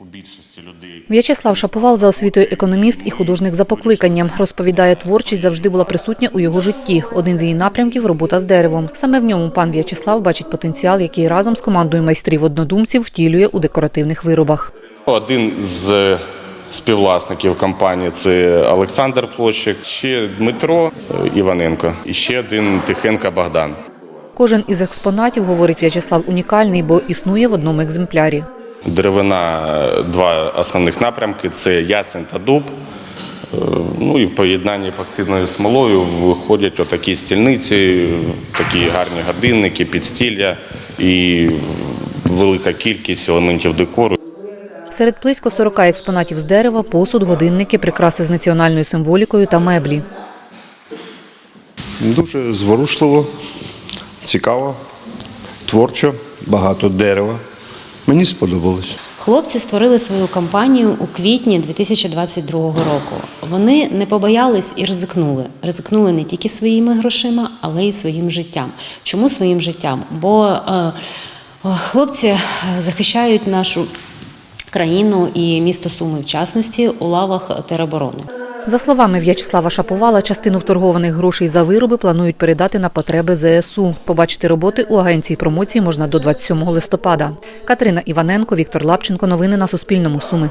у більшості людей. В'ячеслав Шаповал за освітою економіст і художник за покликанням. Розповідає, творчість завжди була присутня у його житті. Один з її напрямків робота з деревом. Саме в ньому пан В'ячеслав бачить потенціал, який разом з командою майстрів однодумців втілює у декоративних виробах. Один з співвласників компанії це Олександр Площик, ще Дмитро е, Іваненко і ще один Тихенко Богдан. Кожен із експонатів, говорить В'ячеслав, унікальний, бо існує в одному екземплярі. Деревина е, два основних напрямки це ясень та дуб. Е, Ну і в поєднанні епоксидною смолою виходять отакі стільниці, такі гарні годинники, підстілля і велика кількість елементів декору. Серед близько 40 експонатів з дерева, посуд, годинники, прикраси з національною символікою та меблі. Дуже зворушливо, цікаво, творчо, багато дерева. Мені сподобалось. Хлопці створили свою кампанію у квітні 2022 року. Вони не побоялись і ризикнули. Ризикнули не тільки своїми грошима, але й своїм життям. Чому своїм життям? Бо е, хлопці е, захищають нашу країну і місто Суми в частності у лавах тероборони. За словами В'ячеслава Шаповала, частину вторгованих грошей за вироби планують передати на потреби ЗСУ. Побачити роботи у агенції промоції можна до 27 листопада. Катерина Іваненко, Віктор Лапченко. Новини на Суспільному. Суми.